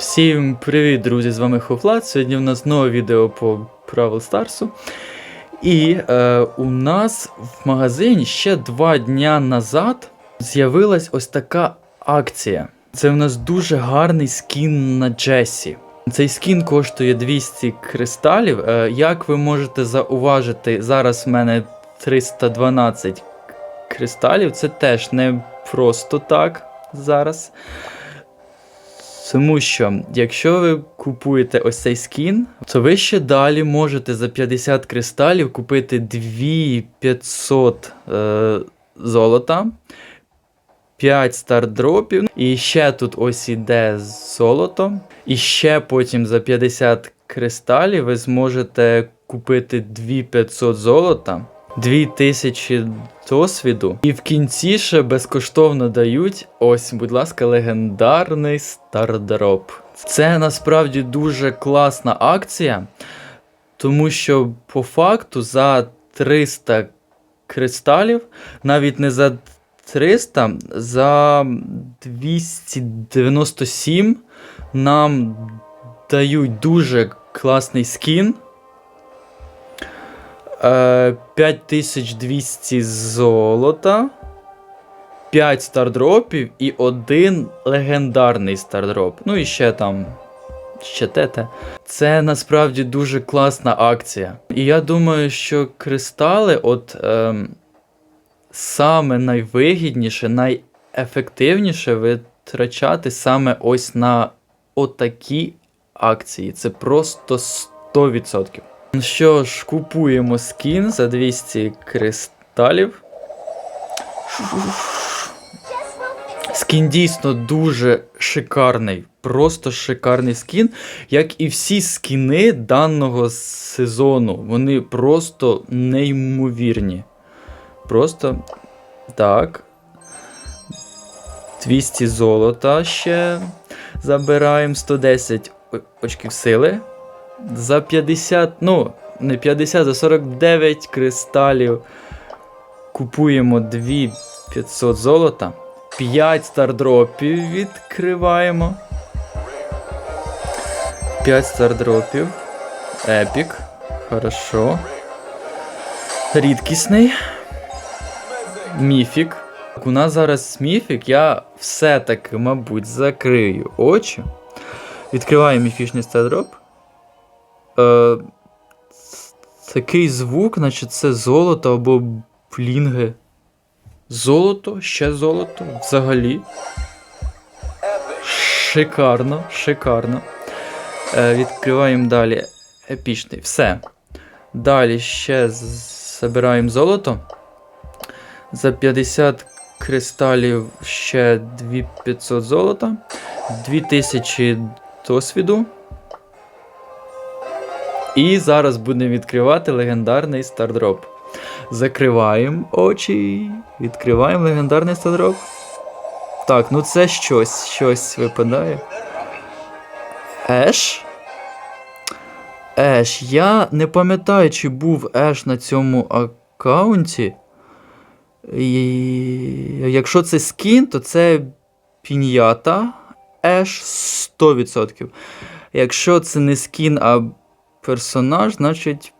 Всім привіт, друзі! З вами Хофлат. Сьогодні в нас нове відео по Бравл Старсу. І е, у нас в магазині ще два дня назад з'явилась ось така акція. Це в нас дуже гарний скін на Джесі. Цей скін коштує 200 кристалів. Е, як ви можете зауважити, зараз в мене 312 кристалів. Це теж не просто так зараз. Тому що, якщо ви купуєте ось цей скін, то ви ще далі можете за 50 кристалів купити 2500 е, золота, 5 стардропів, і ще тут ось іде золото. І ще потім за 50 кристалів ви зможете купити 2500 золота. 2000 досвіду. І в кінці ще безкоштовно дають ось, будь ласка, легендарний стардроп. Це насправді дуже класна акція, тому що по факту за 300 кристалів, навіть не за 300, за 297 нам дають дуже класний скін. Е, 5200 золота, 5 стардропів і один легендарний стардроп. Ну і ще там. Ще тете. Це насправді дуже класна акція. І я думаю, що кристали, от ем, саме найвигідніше, найефективніше витрачати саме ось на отакі акції. Це просто 100%. Що ж, купуємо скін за 200 кристалів. Скін дійсно дуже шикарний. Просто шикарний скін. Як і всі скіни даного сезону. Вони просто неймовірні. Просто так. 200 золота ще забираємо 110 очків сили. За 50, ну, не 50, за 49 кристалів купуємо 2500 золота. 5 стардропів відкриваємо. 5 стардропів. Епік. Хорошо. Рідкісний. Міфік. У нас зараз міфік, я все-таки, мабуть, закрию очі. Відкриваю міфічний стардроп. Е, такий звук, наче це золото або блінги. Золото, ще золото, взагалі. Шикарно, шикарно. Е, відкриваємо далі епічний. Все. Далі ще забираємо золото. За 50 кристалів ще 2500 золота. 2000 досвіду. І зараз будемо відкривати легендарний стардроп. Закриваємо очі. Відкриваємо легендарний стардроп. Так, ну це щось, щось випадає. Еш. Еш. Я не пам'ятаю, чи був Еш на цьому аккаунті. І... Якщо це скін, то це піньята Еш 100%. Якщо це не скін, а персонаж, значить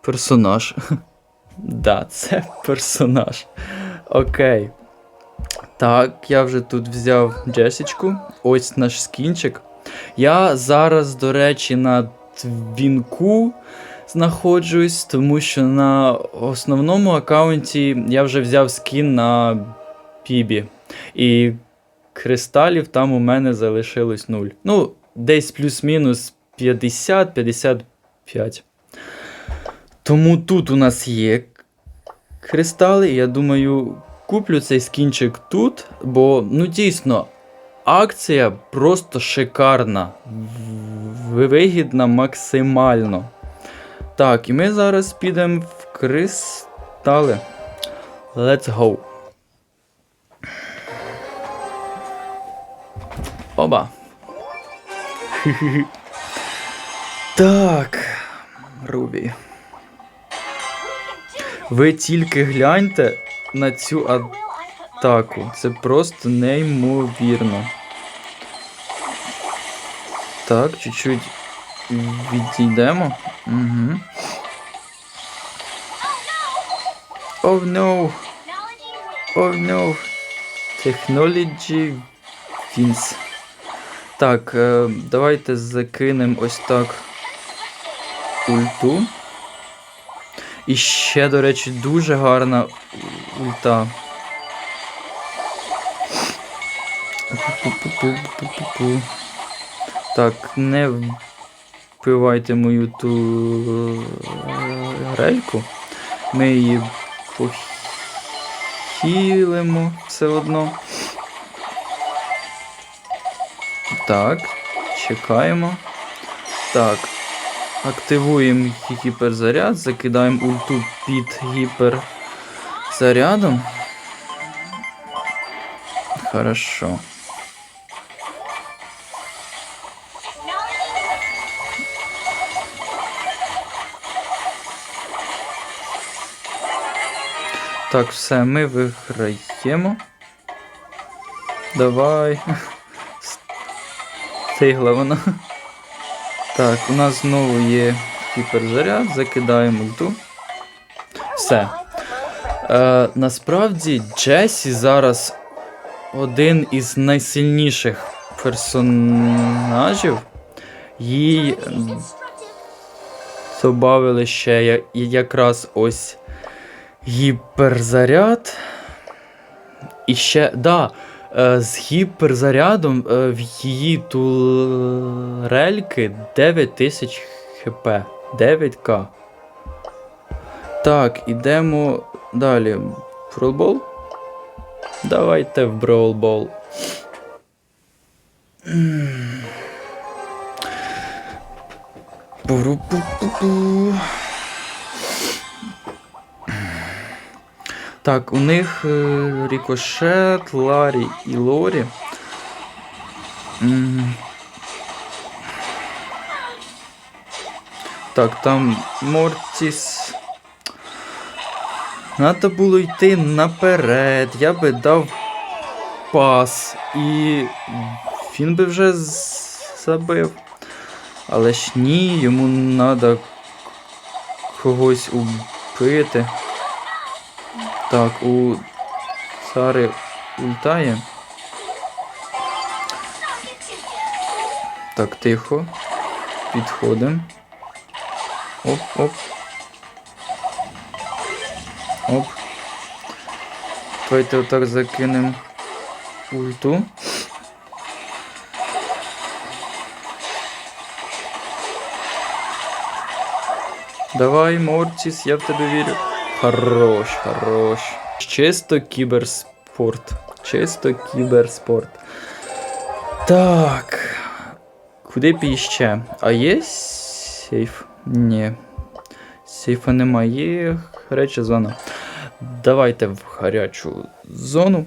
персонаж. Да, це персонаж. Окей. Так, я вже тут взяв Джесічку. Ось наш скінчик. Я зараз, до речі, на твінку знаходжусь, тому що на основному аккаунті я вже взяв скін на Пібі. І кристалів там у мене залишилось 0. Ну, десь плюс-мінус 50-55. Тому тут у нас є кристали, я думаю, куплю цей скінчик тут, бо ну дійсно акція просто шикарна. Вигідна максимально. Так, і ми зараз підемо в кристали. Let's go. Оба. Так, Рубі. Ви тільки гляньте на цю атаку. Це просто неймовірно. Так, чуть-чуть відійдемо. Угу. Oh no! Oh no! Technology Wins. Так, е, давайте закинемо ось так ульту. І ще, до речі, дуже гарна ульта. Пу-пу-пу-пу-пу-пу. Так, не вбивайте мою ту е, рельку. Ми її похилимо все одно. Так, чекаємо. Так. Активуємо гіперзаряд, закидаємо ульту під гіперзарядом. Хорошо. Так, все, ми виграємо. Давай. Стигла вона. Так, у нас знову є гіперзаряд, закидаємо ульту. Все. Е, насправді Джесі зараз один із найсильніших персонажів. Їй додали ще якраз ось гіперзаряд. І ще, да, з гіперзарядом е, в її турельки 9000 хп. 9к. Так, ідемо далі. Бролбол? Давайте в Броулбол. Пу-ру-пу-пу-пу. Так, у них е, Рікошет, Ларі і Лорі. Так, там Мортіс. Надо було йти наперед. Я би дав пас. І він би вже забив. Але ж ні, йому треба когось убити. Так, у Сари ультає. Так, тихо. Підходимо. Оп, оп. Оп. Давайте отак закинемо ульту. Давай, Мортіс, я в тебе вірю. Хорош, хорош. Чисто кіберспорт. Чисто кіберспорт. Так. Куди б іще? А є сейф? Ні. Сейфа немає. Є гаряча зона. Давайте в гарячу зону.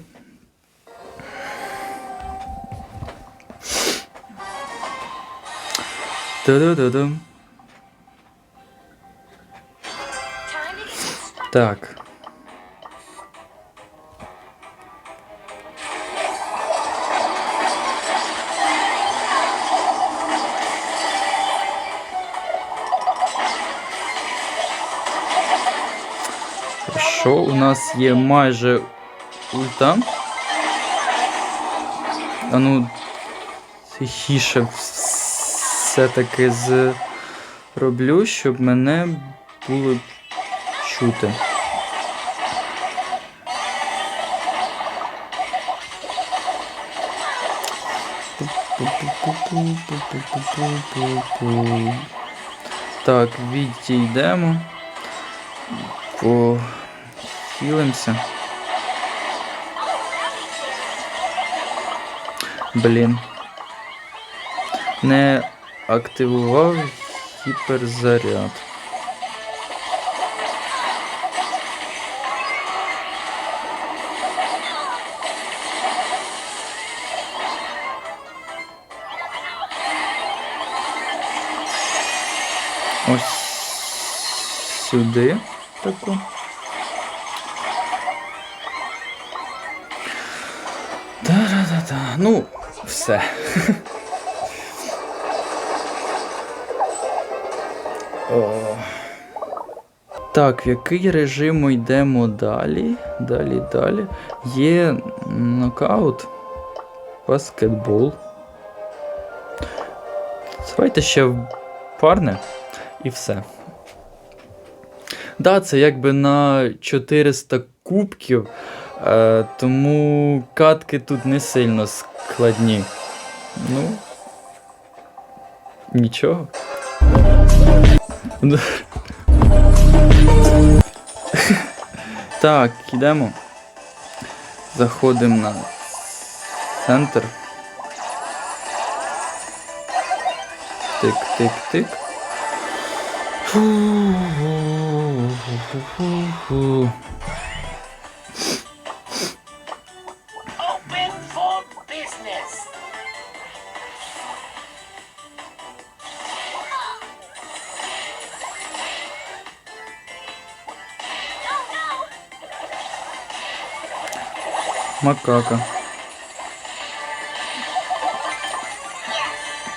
Та-да-да-дам. Так. Що у нас є майже ульта? А ну, тихіше все-таки зроблю, щоб мене було чути. Так, відійдемо. Похилимося. Блін. Не активував гіперзаряд. Ось сюди таку. Та-да-да-да. Ну, все. О. Так, в який режим ми йдемо далі? Далі, далі. Є нокаут, баскетбол. Давайте ще в парне і все. Да, це якби на 400 кубків, е, тому катки тут не сильно складні. Ну. Нічого. Так, йдемо. Заходимо на центр. Тик-тик-тик. Фу-фу-фу-фу-фу. Open for business. Макака.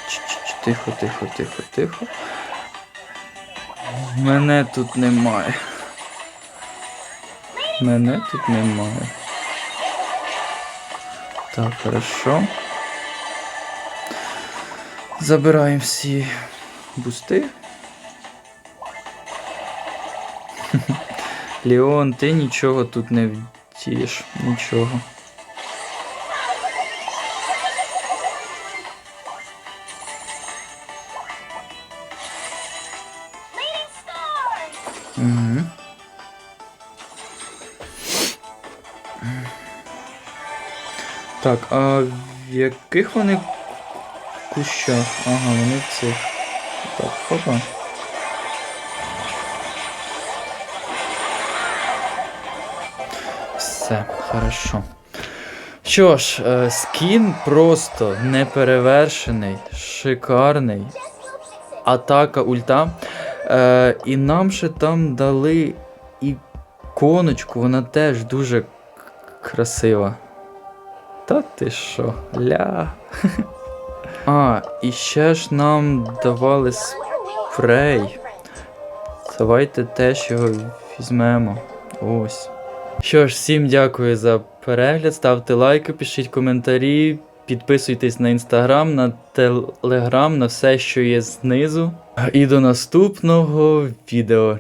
Ч-ч-ч, Тихо, тихо, тихо, тихо. Мене тут немає. Мене тут немає. Так, хорошо. Забираємо всі бусти. Леон, ти нічого тут не втієш. Нічого. Угу. Так, а в яких вони кущах? Ага, вони в цих. Так, хопа. Все, хорошо. Що ж, е, скін просто неперевершений, шикарний. Атака ульта. Е, і нам ще там дали іконочку, вона теж дуже красива. Та ти що, ля. А, і ще ж нам давали спрей. Давайте теж його візьмемо. Ось. Що ж, всім дякую за перегляд. Ставте лайки, пишіть коментарі, підписуйтесь на інстаграм, на телеграм, на все, що є знизу. І до наступного відео.